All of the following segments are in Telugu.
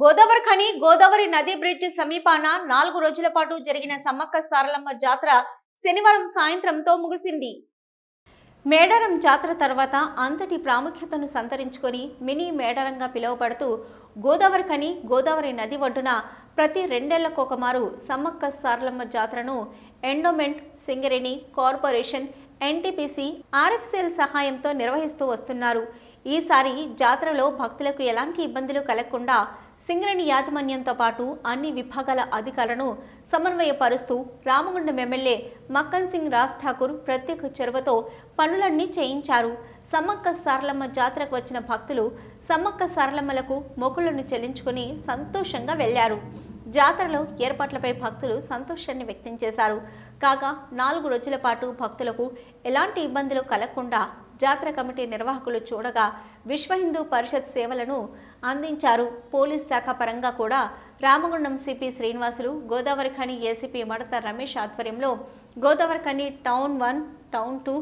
గోదావరి ఖని గోదావరి నది బ్రిడ్జ్ సమీపాన నాలుగు రోజుల పాటు జరిగిన సమ్మక్క సారలమ్మ జాతర శనివారం సాయంత్రంతో ముగిసింది. మేడారం జాతర తర్వాత అంతటి ప్రాముఖ్యతను సంతరించుకొని మినీ మేడారంగా పిలువబడుతూ గోదావరి ఖని గోదావరి నది ఒడ్డున ప్రతి రెండేళ్ళకొకమారు Sammakka Saralamma జాతరను endowment Singareni corporation NTPC RFCL సహాయంతో నిర్వహిస్తూ వస్తున్నారు. ఈసారి జాతరలో భక్తులకు ఎలాంటి ఇబ్బందులు కలగకుండా సింగరేణి యాజమాన్యంతో పాటు అన్ని విభాగాల అధికారులను సమన్వయపరుస్తూ రామగుండం ఎమ్మెల్యే మక్కన్ సింగ్ రాజ్ ఠాకూర్ ప్రత్యేక చెరువతో పనులన్నీ చేయించారు. సమ్మక్క సారలమ్మ జాతరకు వచ్చిన భక్తులు సమ్మక్క సారలమ్మలకు మొక్కులను చెల్లించుకుని సంతోషంగా వెళ్ళారు జాతరలో ఏర్పాట్లపై భక్తులు సంతోషాన్ని వ్యక్తం చేశారు. కాగా నాలుగు రోజుల పాటు భక్తులకు ఎలాంటి ఇబ్బందులు కలగకుండా జాతర కమిటీ నిర్వాహకులు చూడగా విశ్వ హిందూ పరిషత్ సేవలను అందించారు. పోలీస్ శాఖ పరంగా కూడా రామగుండం సిపి శ్రీనివాసులు గోదావరి ఖని ఏసీపీ మడత రమేష్ ఆధ్వర్యంలో Godavari Khani town one town two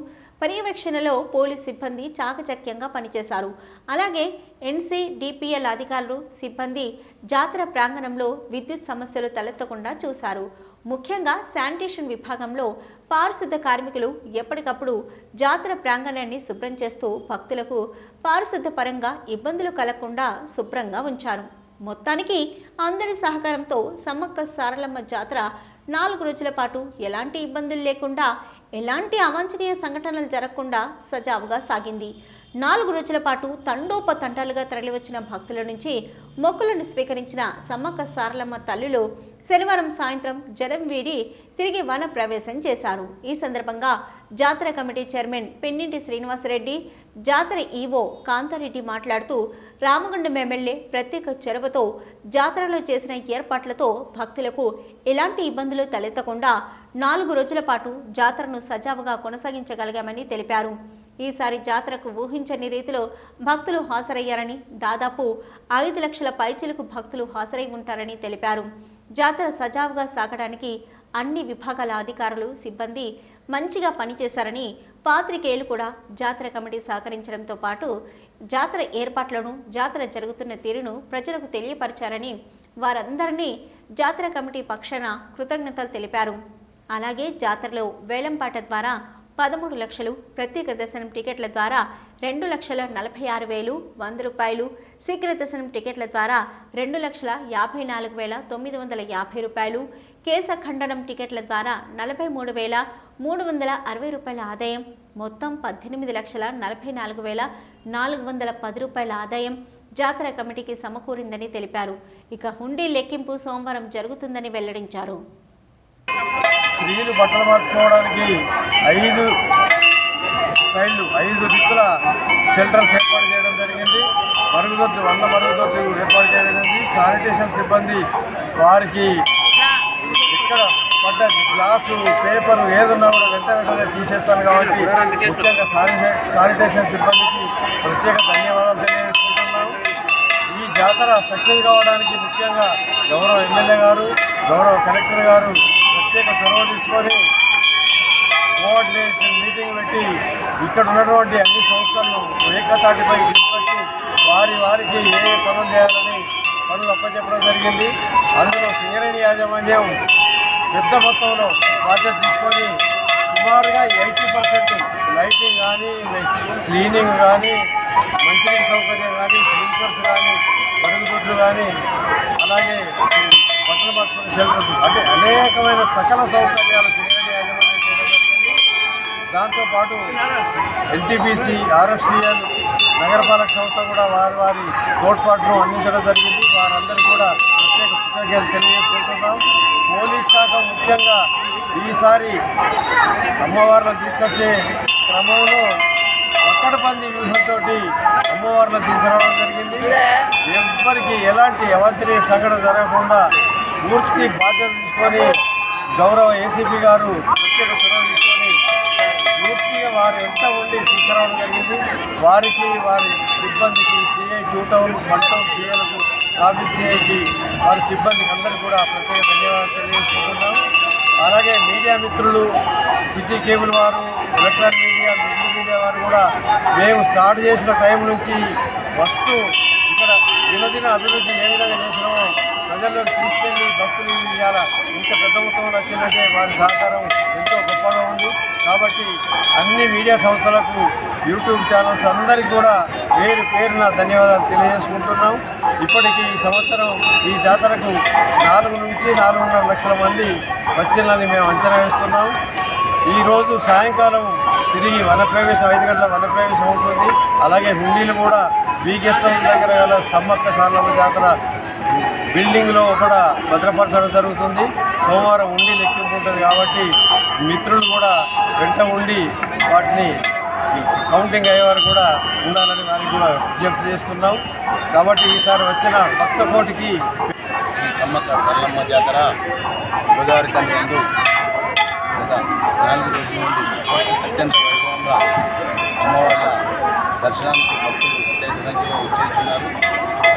పర్యవేక్షణలో పోలీస్ సిబ్బంది చాకచక్యంగా పనిచేశారు. అలాగే ఎన్సీ డిపిఎల్ అధికారులు సిబ్బంది జాతర ప్రాంగణంలో విద్యుత్ సమస్యలు తలెత్తకుండా చూశారు. ముఖ్యంగా శానిటేషన్ విభాగంలో పారిశుద్ధ కార్మికులు ఎప్పటికప్పుడు జాతర ప్రాంగణాన్ని శుభ్రం చేస్తూ భక్తులకు పారిశుద్ధ పరంగా ఇబ్బందులు కలగకుండా శుభ్రంగా ఉంచారు. మొత్తానికి అందరి సహకారంతో సమ్మక్క సారలమ్మ జాతర నాలుగు రోజుల పాటు ఎలాంటి ఇబ్బందులు లేకుండా ఎలాంటి అవాంఛనీయ సంఘటనలు జరగకుండా సజావుగా సాగింది. నాలుగు రోజుల పాటు తండోపతండాలుగా తరలివచ్చిన భక్తుల నుంచి మొక్కులను స్వీకరించిన సమ్మక్క సారలమ్మ తల్లులు శనివారం సాయంత్రం జలం వీడి తిరిగి వన ప్రవేశం చేశారు. ఈ సందర్భంగా జాతర కమిటీ చైర్మన్ పెన్నింటి శ్రీనివాసరెడ్డి జాతర ఈవో కాంతారెడ్డి మాట్లాడుతూ రామగుండం ఎమ్మెల్యే ప్రత్యేక చెరవతో జాతరలో చేసిన ఏర్పాట్లతో భక్తులకు ఎలాంటి ఇబ్బందులు తలెత్తకుండా నాలుగు రోజుల పాటు జాతరను సజావుగా కొనసాగించగలిగామని తెలిపారు. ఈసారి జాతరకు ఊహించని రీతిలో భక్తులు హాజరయ్యారని దాదాపు ఐదు లక్షల పైచిలకు భక్తులు హాజరై ఉంటారని తెలిపారు. జాతర సజావుగా సాగడానికి అన్ని విభాగాల అధికారులు సిబ్బంది మంచిగా పనిచేశారని పాత్రికేయులు కూడా జాతర కమిటీ సహకరించడంతో పాటు జాతర ఏర్పాట్లను జాతర జరుగుతున్న తీరును ప్రజలకు తెలియపరిచారని వారందరినీ జాతర కమిటీ పక్షాన కృతజ్ఞతలు తెలిపారు. అలాగే జాతరలో వేలంపాట ద్వారా పదమూడు లక్షలు ప్రత్యేక దర్శనం టికెట్ల ద్వారా రెండు లక్షల నలభై ఆరు వేలు వంద రూపాయలు. శీఘ్ర దర్శనం టికెట్ల ద్వారా రెండు లక్షల యాభై నాలుగు వేల తొమ్మిది వందల యాభై రూపాయలు. కేశ ఖండనం టికెట్ల ద్వారా నలభై మూడు వేల మూడు వందల అరవై రూపాయల ఆదాయం. మొత్తం పద్దెనిమిది లక్షల నలభై నాలుగు వేల నాలుగు వందల పది రూపాయల ఆదాయం. జాతర కమిటీకి సమకూరిందని తెలిపారు. ఇక హుండీ లెక్కింపు సోమవారం జరుగుతుందని వెల్లడించారు. స్త్రీలు బట్టలు మార్చుకోవడానికి ఐదు సైడ్లు ఐదు దిక్కుల షెల్టర్స్ ఏర్పాటు చేయడం జరిగింది. మరుగుదొడ్లు వంద మరుగుదొడ్లు ఏర్పాటు చేయడం జరిగింది. శానిటేషన్ సిబ్బంది వారికి ఇక్కడ పడ్డ గ్లాసు పేపర్ ఏదున్నా కూడా వెంట వెంటనే తీసేస్తాను కాబట్టి ముఖ్యంగా శానిటే శానిటేషన్ సిబ్బందికి ప్రత్యేక ధన్యవాదాలు తెలియజేసుకుంటున్నాను. ఈ జాతర సక్సెస్ కావడానికి ముఖ్యంగా గౌరవ ఎమ్మెల్యే గారు గౌరవ కలెక్టర్ గారు ప్రత్యేక చొరవ తీసుకొని కోఆర్డినేషన్ మీటింగ్ పెట్టి ఇక్కడ ఉన్నటువంటి అన్ని సంస్థలను ఏకతాటిపై తీసుకొచ్చి వారి వారికి ఏ ఏ పనులు చేయాలని పనులు అప్పచెప్పడం జరిగింది. అందులో సింగరేణి యాజమాన్యం పెద్ద మొత్తంలో బాధ్యత తీసుకొని సుమారుగా ఎయిటీ పర్సెంట్ లైటింగ్ కానీ క్లీనింగ్ కానీ మంచినీటి సౌకర్యం కానీ స్ప్రింక్లర్స్ కానీ మరుగుదొడ్లు కానీ అలాగే అంటే అనేకమైన సకల సౌకర్యాలు సింగరేణి యాజమాన్యం చేయడం జరిగింది దాంతోపాటు ఎన్టీపీసీ ఆర్ఎఫ్సిఎల్ నగరపాలక సంస్థ కూడా వారి వారి తోడ్పాటును అందించడం జరిగింది. వారందరూ కూడా ప్రత్యేక కృతజ్ఞతలు తెలియజేసుకుంటున్నాం. పోలీస్ శాఖ ముఖ్యంగా ఈసారి అమ్మవార్లను తీసుకొచ్చే క్రమంలో ఒక్కడ పంది వ్యూహంతో అమ్మవార్లను తీసుకురావడం జరిగింది. ఎవరికి ఎలాంటి అవాంఛనీయ సంఘటన జరగకుండా పూర్తి బాధ్యత తీసుకొని గౌరవ ఏసీపీ గారు ప్రత్యేక చొరవ తీసుకొని పూర్తిగా వారు ఎంత ఉండి తీసుకురావడం జరిగింది? వారికి వారి సిబ్బందికి CI two town one town సిఐలకు traffic సిఐకి వారి సిబ్బందికి అందరికీ కూడా ప్రత్యేక ధన్యవాదాలు తెలియజేసుకుంటున్నాం. అలాగే మీడియా మిత్రులు సిటీ కేబుల్ వారు ఎలక్ట్రానిక్ మీడియా డిజిటల్ మీడియా వారు కూడా మేము స్టార్ట్ చేసిన టైం నుంచి వస్తూ ఇక్కడ దినదిన అభివృద్ధి ఏ విధంగా చేసినామో ప్రజల్లో తీసుకెళ్ళి భక్తులు ఇవాళ ఇంత పెద్ద మొత్తంలో వచ్చిందంటే వారి సహకారం ఎంతో గొప్పగా ఉంది. కాబట్టి అన్ని మీడియా సంస్థలకు యూట్యూబ్ ఛానల్స్ అందరికీ కూడా పేరు పేరున ధన్యవాదాలు తెలియజేసుకుంటున్నాం. ఇప్పటికీ ఈ సంవత్సరం ఈ జాతరకు నాలుగు నుంచి నాలుగున్నర లక్షల మంది వచ్చిందని మేము అంచనా వేస్తున్నాం. ఈరోజు సాయంకాలం తిరిగి వనప్రవేశం ఐదు గంటల వనప్రవేశం ఉంటుంది అలాగే హుండీలు కూడా బీ గెస్ట్ హౌస్ దగ్గర గల సమ్మక్క సార్లమ్మ జాతర బిల్డింగ్లో కూడా భద్రపరచడం జరుగుతుంది. సోమవారం ఉండి లెక్కింపు ఉంటుంది కాబట్టి మిత్రులు కూడా వెంట ఉండి వాటిని కౌంటింగ్ అయ్యేవారు కూడా ఉండాలని దానికి కూడా విజ్ఞప్తి చేస్తున్నాం. కాబట్టి ఈసారి వచ్చిన భక్త కోటికి శ్రీ సమ్మక్క సరళమ్మ జాతర గోదావరి కని గత నాలుగు రోజుల నుండి అత్యంత వైభవంగా దర్శనానికి భక్తులు ప్రత్యేక సంఖ్యలో చేస్తున్నారు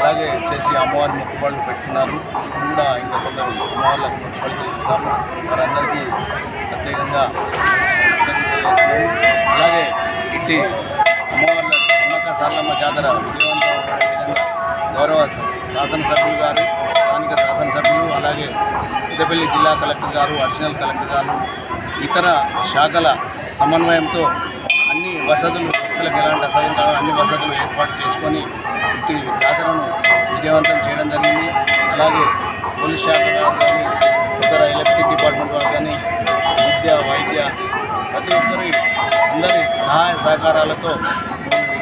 అలాగే చేసి అమ్మవారి మొక్కుబడులు పెట్టుకున్నారు. కూడా ఇంకా కొందరు అమ్మవార్లకు మొక్కుబడులు చేస్తున్నారు. వారందరికీ ప్రత్యేకంగా అలాగే ఇట్టి అమ్మవార్ల అమ్మక సారలమ్మ జాతర విజయవంతం విధంగా గౌరవ శాసనసభ్యులు గారు స్థానిక శాసనసభ్యులు అలాగే పెద్దపల్లి జిల్లా కలెక్టర్ గారు అడిషనల్ కలెక్టర్ గారు ఇతర శాఖల సమన్వయంతో వసతులు భక్తులకు ఎలాంటి అసౌకర్యం అన్ని వసతులు ఏర్పాటు చేసుకొని ఇట్టి జాతరను విజయవంతం చేయడం జరిగింది. అలాగే పోలీస్ శాఖ వారు కానీ ఇతర ఎలక్ట్రిసిటీ డిపార్ట్మెంట్ వారు కానీ విద్య వైద్య ప్రతి ఒక్కరి అందరి సహాయ సహకారాలతో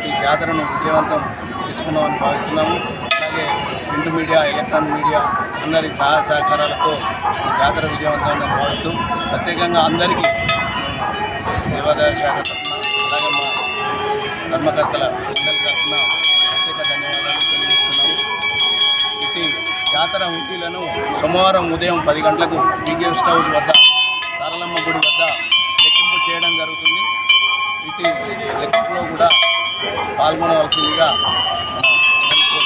ఈ జాతరను విజయవంతం చేసుకున్నామని భావిస్తున్నాము. అలాగే ప్రింట్ మీడియా ఎలక్ట్రానిక్ మీడియా అందరి సహాయ సహకారాలతో ఈ జాతర విజయవంతమని భావిస్తూ ప్రత్యేకంగా అందరికీ దేవాదాయ శాఖ ధర్మకర్తల మండలి తరఫున ప్రత్యేక ధన్యవాదాలు తెలియజేస్తున్నాము. ఇటు జాతర ఉంటీలను సోమవారం ఉదయం పది గంటలకు టీగేస్ట్ హౌస్ వద్ద సారలమ్మ గుడి వద్ద లెక్కింపు చేయడం జరుగుతుంది. ఇటీ లెక్కింపులో కూడా పాల్గొనవలసిందిగా